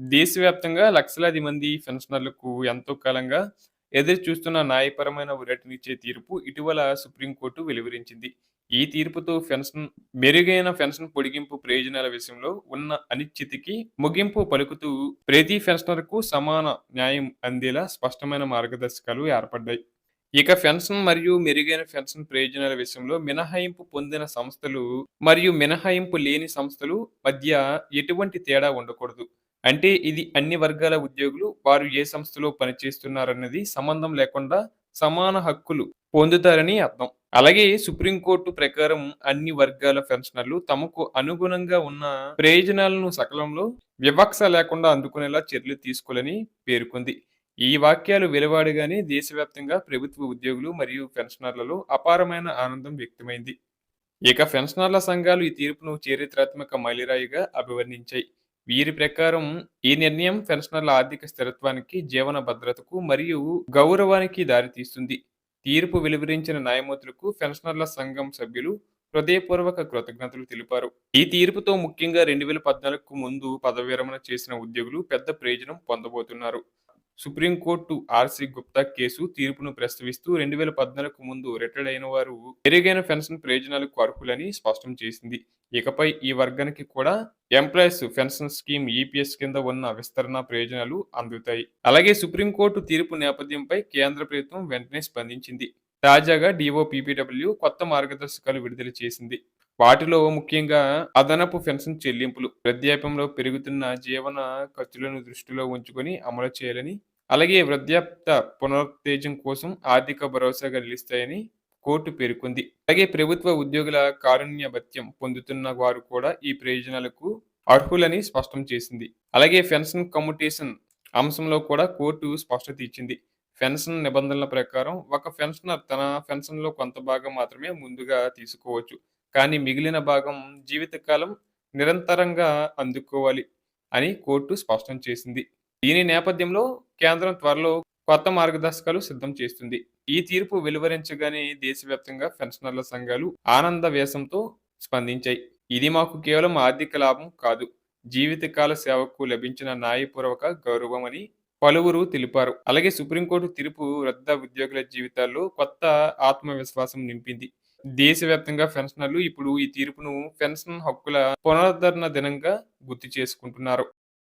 దేశవ్యాప్తంగా లక్షలాది మంది పెన్షనర్లకు ఎంతో కాలంగా ఎదురు చూస్తున్న న్యాయపరమైన ఊరటనిచ్చే తీర్పు ఇటీవల సుప్రీంకోర్టు వెలువరించింది. ఈ తీర్పుతో పెన్షన్ మెరుగైన పెన్షన్ పొడిగింపు ప్రయోజనాల విషయంలో ఉన్న అనిశ్చితికి ముగింపు పలుకుతూ ప్రతి పెన్షనర్‌కు సమాన న్యాయం అందేలా స్పష్టమైన మార్గదర్శకాలు ఏర్పడ్డాయి. ఇక పెన్షన్ మరియు మెరుగైన పెన్షన్ ప్రయోజనాల విషయంలో మినహాయింపు పొందిన సంస్థలు మరియు మినహాయింపు లేని సంస్థలు మధ్య ఎటువంటి తేడా ఉండకూడదు. అంటే ఇది అన్ని వర్గాల ఉద్యోగులు వారు ఏ సంస్థలో పనిచేస్తున్నారన్నది సంబంధం లేకుండా సమాన హక్కులు పొందుతారని అర్థం. అలాగే సుప్రీంకోర్టు ప్రకారం అన్ని వర్గాల పెన్షనర్లు తమకు అనుగుణంగా ఉన్న ప్రయోజనాలను సకాలంలో వివక్ష లేకుండా అందుకునేలా చర్యలు తీసుకోవాలని పేర్కొంది. ఈ వాక్యాలు వెలువాడగానే దేశవ్యాప్తంగా ప్రభుత్వ ఉద్యోగులు మరియు పెన్షనర్లలో అపారమైన ఆనందం వ్యక్తమైంది. ఇక పెన్షనర్ల సంఘాలు ఈ తీర్పును చారిత్రాత్మక మైలురాయిగా అభివర్ణించాయి. వీరి ప్రకారం ఈ నిర్ణయం పెన్షనర్ల ఆర్థిక స్థిరత్వానికి, జీవన భద్రతకు మరియు గౌరవానికి దారితీస్తుంది. తీర్పు వెలువరించిన న్యాయమూర్తులకు పెన్షనర్ల సంఘం సభ్యులు హృదయపూర్వక కృతజ్ఞతలు తెలిపారు. ఈ తీర్పుతో ముఖ్యంగా 2014కు ముందు పదవీ విరమణ చేసిన ఉద్యోగులు పెద్ద ప్రయోజనం పొందబోతున్నారు. సుప్రీంకోర్టు ఆర్‌సి గుప్తా కేసు తీర్పును ప్రస్తావిస్తూ 2014కు ముందు రిటైర్డ్ అయిన వారు మెరుగైన పెన్షన్ ప్రయోజనాలకు అర్హులని స్పష్టం చేసింది. ఇకపై ఈ వర్గానికి కూడా ఎంప్లాయీస్ పెన్షన్ స్కీమ్ ఈపీఎస్ కింద ఉన్న విస్తరణ ప్రయోజనాలు అందుతాయి. అలాగే సుప్రీంకోర్టు తీర్పు నేపథ్యంపై కేంద్ర ప్రభుత్వం వెంటనే స్పందించింది. తాజాగా డీఓపీపీడబ్ల్యూ కొత్త మార్గదర్శకాలు విడుదల చేసింది. వాటిలో ముఖ్యంగా అదనపు పెన్షన్ చెల్లింపులు వృద్ధాప్యంలో పెరుగుతున్న జీవన ఖర్చులను దృష్టిలో ఉంచుకొని అమలు చేయాలని, అలాగే వృద్ధాప్య పునరుత్తేజం కోసం ఆర్థిక భరోసాగా నిలుస్తాయని కోర్టు పేర్కొంది. అలాగే ప్రభుత్వ ఉద్యోగుల కారుణ్య భత్యం పొందుతున్న వారు కూడా ఈ ప్రయోజనాలకు అర్హులని స్పష్టం చేసింది. అలాగే పెన్షన్ కమ్యూటేషన్ అంశంలో కూడా కోర్టు స్పష్టత ఇచ్చింది. పెన్షన్ నిబంధనల ప్రకారం ఒక పెన్షనర్ తన పెన్షన్‌లో కొంత భాగం మాత్రమే ముందుగా తీసుకోవచ్చు. కానీ మిగిలిన భాగం జీవితకాలం నిరంతరంగా అందుకోవాలి అని కోర్టు స్పష్టం చేసింది. దీని నేపథ్యంలో కేంద్రం త్వరలో కొత్త మార్గదర్శకాలు సిద్ధం చేస్తుంది. ఈ తీర్పు వెలువరించగానే దేశవ్యాప్తంగా పెన్షనర్ల సంఘాలు ఆనంద వేషంతో స్పందించాయి. ఇది మాకు కేవలం ఆర్థిక లాభం కాదు, జీవితకాల సేవకు లభించిన న్యాయపూర్వక గౌరవం అని పలువురు తెలిపారు. అలాగే సుప్రీంకోర్టు తీర్పు వృద్ధ ఉద్యోగుల జీవితాల్లో కొత్త ఆత్మవిశ్వాసం నింపింది. దేశవ్యాప్తంగా పెన్షనర్లు ఇప్పుడు ఈ తీర్పును పెన్షన్ హక్కుల పునరుద్ధరణ దినంగా గుర్తు చేసుకుంటున్నారు.